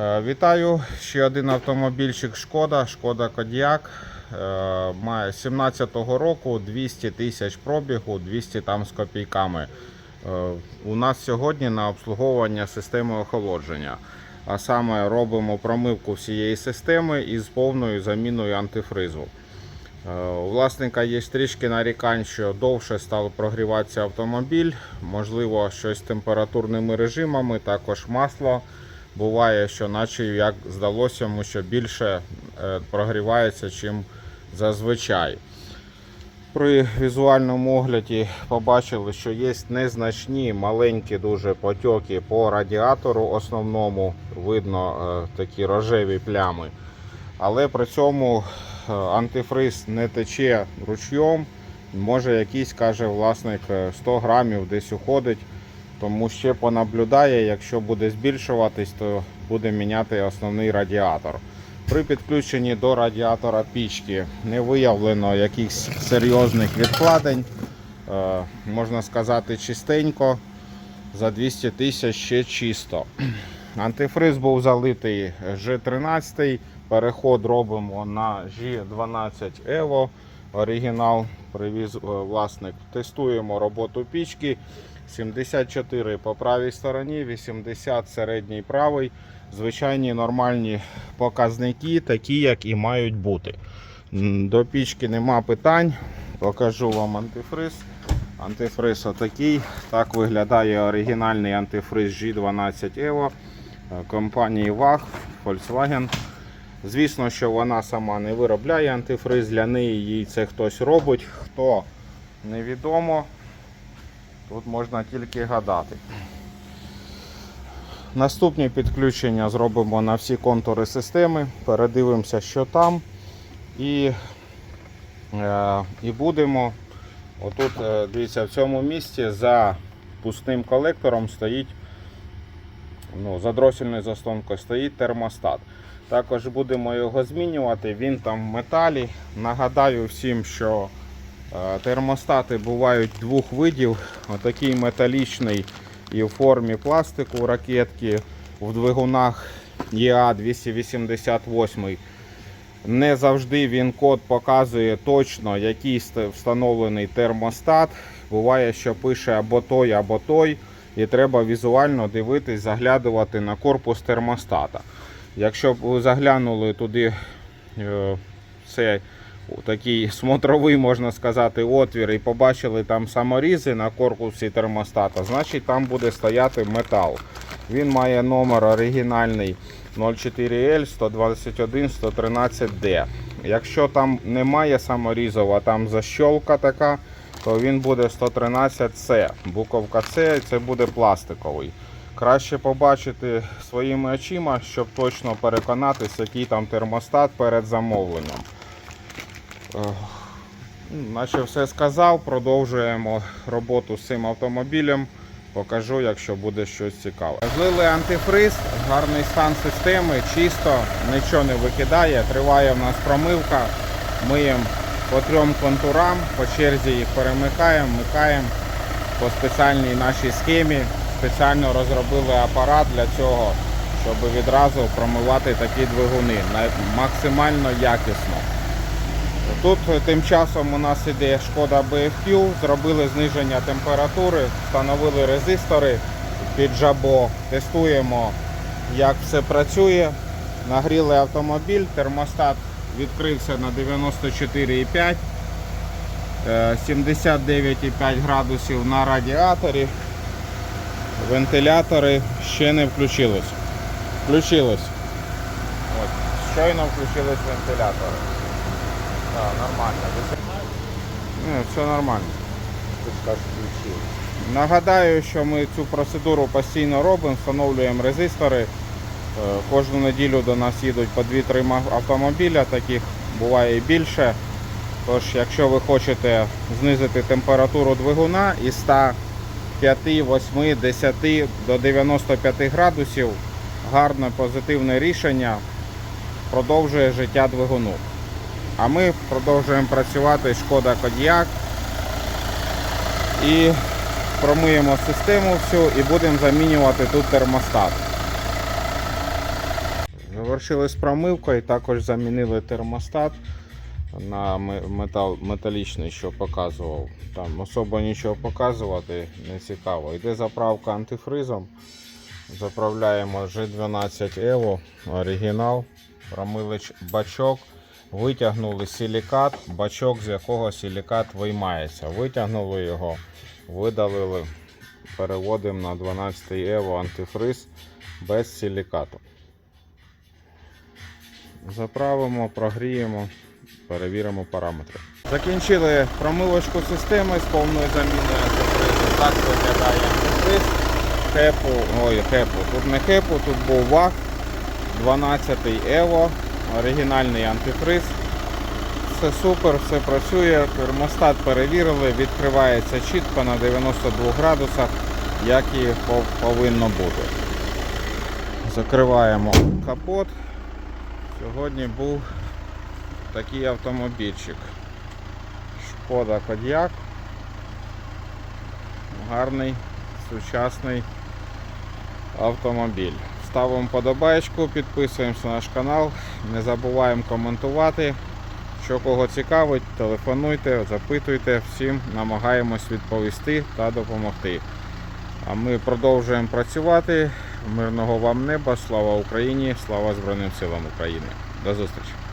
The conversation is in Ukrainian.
Е, Вітаю! Ще один автомобільчик Шкода, Шкода Кодіак. Е, Має 17-го року 200 тисяч пробігу, 200 там з копійками. Е, У нас сьогодні на обслуговування системи охолодження. А саме робимо промивку всієї системи із повною заміною антифризу. У власника є трішки нарікань, що довше став прогріватися автомобіль, можливо, щось з температурними режимами, також масло. Буває, що наче як здалося йому, що більше е, прогрівається, чим зазвичай. При візуальному огляді побачили, що є незначні маленькі дуже потьоки по радіатору основному, видно е, такі рожеві плями. Але при цьому е, антифриз не тече ручйом. Може якийсь, каже власник, е, 100 грамів десь уходить. Тому ще понаблюдає, якщо буде збільшуватись, то буде міняти основний радіатор. При підключенні до радіатора пічки не виявлено якихось серйозних відкладень. Е, можна сказати, чистенько. За 200 тисяч ще чисто. Антифриз був залитий G13. Переход робимо на G12 Evo. Оригінал привіз е, власник. Тестуємо роботу пічки. 74 по правій стороні, 80 середній правий. Звичайні нормальні показники, такі, як і мають бути. До пічки нема питань. Покажу вам антифриз. Антифриз отакий. Так виглядає оригінальний антифриз G12 Evo компанії WAG Volkswagen. Звісно, що вона сама не виробляє антифриз, для неї їй це хтось робить. Хто невідомо. Тут можна тільки гадати. Наступні підключення зробимо на всі контури системи, передивимося, що там. І, е, і будемо. Отут, е, дивіться, в цьому місці за пустим колектором стоїть, ну, за дросільною заслонкою стоїть термостат. Також будемо його змінювати. Він там в металі. Нагадаю всім, що Термостати бувають двох видів. Отакий металічний і в формі пластику ракетки в двигунах ЄА-288. Не завжди він код показує точно, який встановлений термостат. Буває, що пише або той, або той. І треба візуально дивитись, заглядувати на корпус термостата. Якщо б ви заглянули туди е, це такий смотровий, можна сказати, отвір і побачили там саморізи на корпусі термостата, значить там буде стояти метал. Він має номер оригінальний 04L 121 113D. Якщо там немає саморізів, а там защолка така, то він буде 113C. Буковка С це буде пластиковий. Краще побачити своїми очима, щоб точно переконатися, який там термостат перед замовленням. Наче все сказав, продовжуємо роботу з цим автомобілем. Покажу, якщо буде щось цікаве. Злили антифриз, гарний стан системи, чисто, нічого не викидає. Триває в нас промивка. Миємо по трьом контурам, по черзі їх перемикаємо, вмикаємо по спеціальній нашій схемі. Спеціально розробили апарат для цього, щоб відразу промивати такі двигуни максимально якісно. Тут е, тим часом у нас іде шкода BFQ, зробили зниження температури, встановили резистори під жабо, тестуємо, як все працює. Нагріли автомобіль, термостат відкрився на 94,5, е, 79,5 градусів на радіаторі. Вентилятори ще не включились. Включились. От, щойно включились вентилятори. Так, нормально. Ні, все нормально. Нагадаю, що ми цю процедуру постійно робимо, встановлюємо резистори. Е, Кожну неділю до нас їдуть по 2-3 автомобіля, таких буває і більше. Тож, якщо ви хочете знизити температуру двигуна із 105, 8, 10 до 95 градусів, гарне позитивне рішення продовжує життя двигуну. А ми продовжуємо працювати шкода Кодіак і промиємо систему всю і будемо замінювати тут термостат. Завершили з промивкою, також замінили термостат на метал, металічний, що показував. Там особо нічого показувати не цікаво. Йде заправка антифризом. Заправляємо G12 Evo, оригінал, промили бачок, витягнули силікат, бачок, з якого силікат виймається. Витягнули його, видалили, переводимо на 12 Evo антифриз без силікату. Заправимо, прогріємо, перевіримо параметри. Закінчили промивочку системи з повною заміною антифризу. Так виглядає антифриз. Хепу, ой, хепу. Тут не хепу, тут був ВАГ 12 Evo, оригінальний антифриз. Все супер, все працює. Термостат перевірили, відкривається чітко на 92 градусах, як і повинно бути. Закриваємо капот. Сьогодні був такий автомобільчик. Шкода Кодіак. Гарний, сучасний автомобіль. Ставимо подобаєчку, підписуємося на наш канал, не забуваємо коментувати. Що кого цікавить, телефонуйте, запитуйте, всім намагаємось відповісти та допомогти. А ми продовжуємо працювати. Мирного вам неба, слава Україні, слава Збройним силам України. До зустрічі!